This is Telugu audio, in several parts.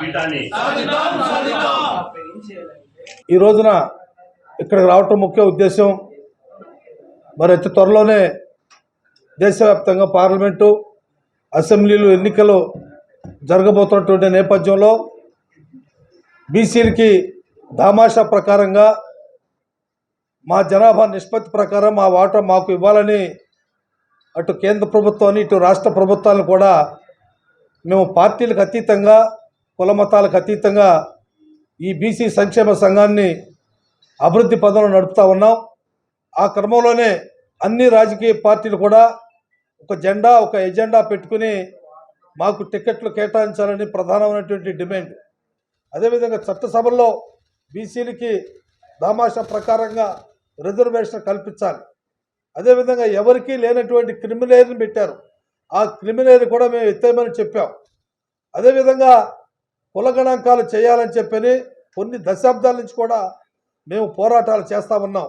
పీఠాన్ని. ఈ రోజున ఇక్కడికి రావటం ముఖ్య ఉద్దేశం. మరి అతి త్వరలోనే దేశవ్యాప్తంగా పార్లమెంటు అసెంబ్లీలు ఎన్నికలు జరగబోతున్నటువంటి నేపథ్యంలో బీసీలకి దామాషా ప్రకారంగా మా జనాభా నిష్పత్తి ప్రకారం మా వాటా మాకు ఇవ్వాలని అటు కేంద్ర ప్రభుత్వాన్ని ఇటు రాష్ట్ర ప్రభుత్వాలను కూడా మేము పార్టీలకు అతీతంగా కులమతాలకు అతీతంగా ఈ బీసీ సంక్షేమ సంఘాన్ని అభివృద్ధి పదంలో నడుపుతా ఉన్నాం. ఆ క్రమంలోనే అన్ని రాజకీయ పార్టీలు కూడా ఒక జెండా ఒక ఎజెండా పెట్టుకుని మాకు టికెట్లు కేటాయించాలని ప్రధానమైనటువంటి డిమాండ్. అదేవిధంగా చట్టసభల్లో బీసీలకి దామాషా ప్రకారంగా రిజర్వేషన్ కల్పించాలి. అదేవిధంగా ఎవరికీ లేనటువంటి క్రిమినల్ని పెట్టారు. ఆ క్రిమినల్ కూడా మేము ఎత్తేయమని చెప్పాం. అదేవిధంగా కుల గణాంకాలు చేయాలని చెప్పని కొన్ని దశాబ్దాల నుంచి కూడా మేము పోరాటాలు చేస్తా ఉన్నాం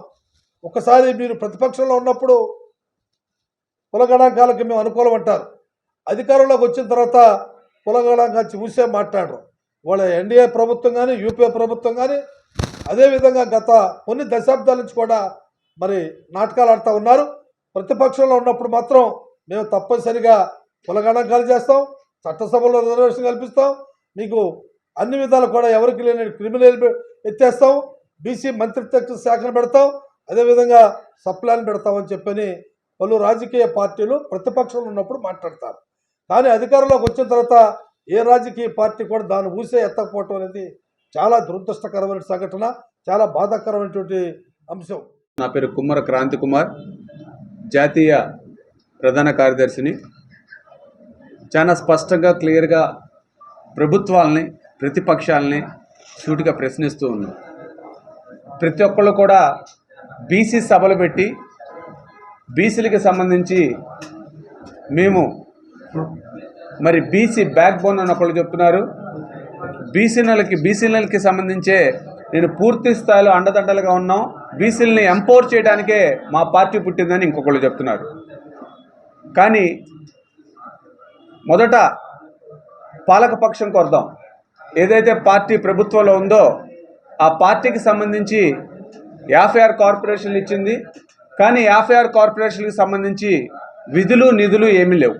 ఒకసారి మీరు ప్రతిపక్షంలో ఉన్నప్పుడు కుల గణాంకాలకి మేము అనుకూలం అంటారు. అధికారంలోకి వచ్చిన తర్వాత కుల గణాంకాలు చూసే మాట్లాడరు. వాళ్ళ ఎన్డీఏ ప్రభుత్వం కానీ యూపీఏ ప్రభుత్వం కానీ అదేవిధంగా గత కొన్ని దశాబ్దాల నుంచి కూడా మరి నాటకాలు ఆడుతూ ఉన్నారు. ప్రతిపక్షంలో ఉన్నప్పుడు మాత్రం మేము తప్పనిసరిగా కులగణాంకాలు చేస్తాం చట్టసభలో రిజర్వేషన్ కల్పిస్తాం మీకు అన్ని విధాలు కూడా ఎవరికి లేని క్రిమినల్ ఎత్తేస్తాం బీసీ మంత్రిత్వ శాఖను పెడతాం అదేవిధంగా సప్లాన్ పెడతామని చెప్పని పలు రాజకీయ పార్టీలు ప్రతిపక్షంలో ఉన్నప్పుడు మాట్లాడతారు. కానీ అధికారంలోకి వచ్చిన తర్వాత ఏ రాజకీయ పార్టీ కూడా దాన్ని ఊసే ఎత్తకపోవటం అనేది చాలా దురదృష్టకరమైన సంఘటన చాలా బాధాకరమైనటువంటి అంశం. నా పేరు కుమ్మర క్రాంతి కుమార్ జాతీయ ప్రధాన కార్యదర్శిని. చాలా స్పష్టంగా క్లియర్గా ప్రభుత్వాలని ప్రతిపక్షాలని సూటిగా ప్రశ్నిస్తూ ఉన్నాం ప్రతి ఒక్కళ్ళు కూడా బీసీ సభలు పెట్టి బీసీలకి సంబంధించి మేము మరి బీసీ బ్యాక్ బోన్ అని ఒకళ్ళు చెప్తున్నారు. బీసీలకి బీసీలకి సంబంధించే నేను పూర్తి స్థాయిలో అండదండలుగా ఉన్నాం. బీసీలని ఎంపవర్ చేయడానికే మా పార్టీ పుట్టిందని ఇంకొకళ్ళు చెప్తున్నారు. కానీ మొదట పాలకపక్షం కొరదాం. ఏదైతే పార్టీ ప్రభుత్వంలో ఉందో ఆ పార్టీకి సంబంధించి యాభై ఆరు కార్పొరేషన్లు ఇచ్చింది. కానీ యాభై ఆరు కార్పొరేషన్లకు సంబంధించి విధులు నిధులు ఏమీ లేవు.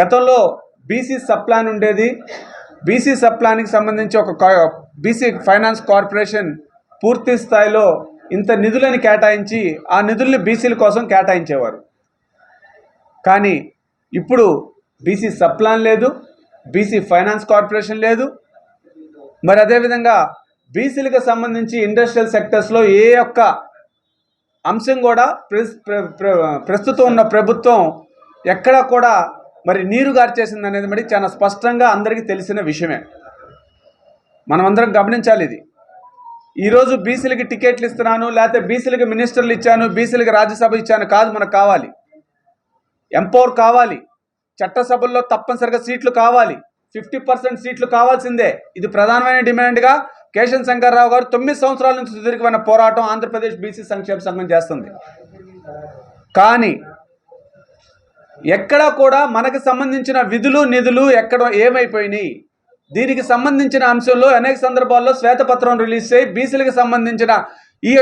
గతంలో బీసీ సప్లాన్ ఉండేది. బీసీ సప్లాన్కి సంబంధించి ఒక బీసీ ఫైనాన్స్ కార్పొరేషన్ పూర్తి స్థాయిలో ఇంత నిధులను కేటాయించి ఆ నిధుల్ని బీసీల కోసం కేటాయించేవారు. కానీ ఇప్పుడు బీసీ సప్లాన్ లేదు బీసీ ఫైనాన్స్ కార్పొరేషన్ లేదు. మరి అదేవిధంగా బీసీలకు సంబంధించి ఇండస్ట్రియల్ సెక్టర్స్లో ఏ యొక్క అంశం కూడా ప్రస్- ప్ర- ప్ర- ప్రస్తుతం ఉన్న ప్రభుత్వం ఎక్కడా కూడా మరి నీరు గార్చేసింది అనేది మరి చాలా స్పష్టంగా అందరికీ తెలిసిన విషయమే. మనమందరం గమనించాలి ఇది. ఈరోజు బీసీలకి టికెట్లు ఇస్తున్నాను లేకపోతే బీసీలకి మినిస్టర్లు ఇచ్చాను బీసీలకి రాజ్యసభ ఇచ్చాను కాదు మనకు కావాలి. ఎంపవర్ కావాలి. చట్టసభల్లో తప్పనిసరిగా సీట్లు కావాలి. ఫిఫ్టీ పర్సెంట్ సీట్లు కావాల్సిందే. ఇది ప్రధానమైన డిమాండ్గా కేశన్ శంకర్రావు గారు తొమ్మిది సంవత్సరాల నుంచి సుదీర్ఘమైన పోరాటం ఆంధ్రప్రదేశ్ బీసీ సంక్షేమ సంఘం చేస్తుంది. కానీ ఎక్కడా కూడా మనకు సంబంధించిన విధులు నిధులు ఎక్కడ ఏమైపోయినాయి. దీనికి సంబంధించిన అంశంలో అనేక సందర్భాల్లో శ్వేతపత్రం రిలీజ్ చేయి బీసీలకు సంబంధించిన ఈ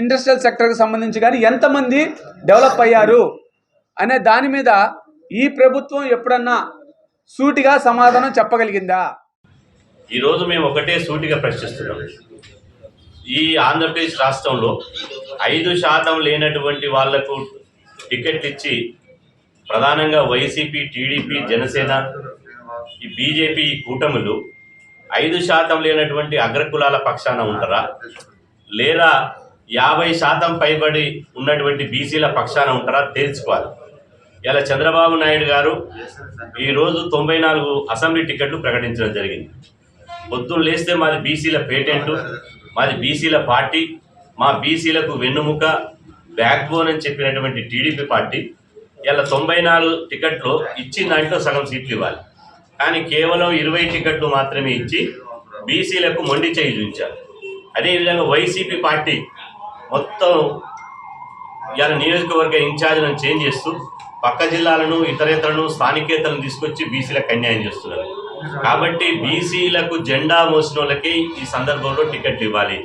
ఇండస్ట్రియల్ సెక్టర్కి సంబంధించి కానీ ఎంతమంది డెవలప్ అయ్యారు? అనే దాని మీద ఈ ప్రభుత్వం ఎప్పుడన్నా సూటిగా సమాధానం చెప్పగలిగిందా? ఈరోజు మేము ఒకటే సూటిగా ప్రశ్నిస్తున్నాం. ఈ ఆంధ్రప్రదేశ్ రాష్ట్రంలో ఐదు శాతం లేనటువంటి వాళ్ళకు టికెట్లు ఇచ్చి ప్రధానంగా వైసీపీ టీడీపీ జనసేన ఈ బీజేపీ ఈ కూటములు ఐదు శాతం లేనటువంటి అగ్రకులాల పక్షాన ఉంటారా? లేదా యాభై శాతం పైబడి ఉన్నటువంటి బీసీల పక్షాన ఉంటారా? తేల్చుకోవాలి ఇలా చంద్రబాబు నాయుడు గారు ఈరోజు తొంభై నాలుగు అసెంబ్లీ టికెట్లు ప్రకటించడం జరిగింది. పొద్దున్న లేస్తే మాది బీసీల పేటెంట్ మాది బీసీల పార్టీ మా బీసీలకు వెన్నుముక బ్యాక్ బోన్ అని చెప్పినటువంటి టీడీపీ పార్టీ ఇలా తొంభై నాలుగు టికెట్లు ఇచ్చిన దాంట్లో సగం సీట్లు ఇవ్వాలి. కానీ కేవలం ఇరవై టికెట్లు మాత్రమే ఇచ్చి బీసీలకు మొండి చేయి చూపించారు. అదేవిధంగా వైసీపీ పార్టీ మొత్తం ఇలా నియోజకవర్గ ఇన్ఛార్జ్లను చేంజ్ చేస్తూ పక్క జిల్లాలను ఇతరేతరను స్థానికేతలను తీసుకొచ్చి బీసీలకు అన్యాయం చేస్తున్నారు. కాబట్టి బీసీలకు జెండా మోసిన వాళ్ళకి ఈ సందర్భంలో టికెట్లు ఇవ్వాలి.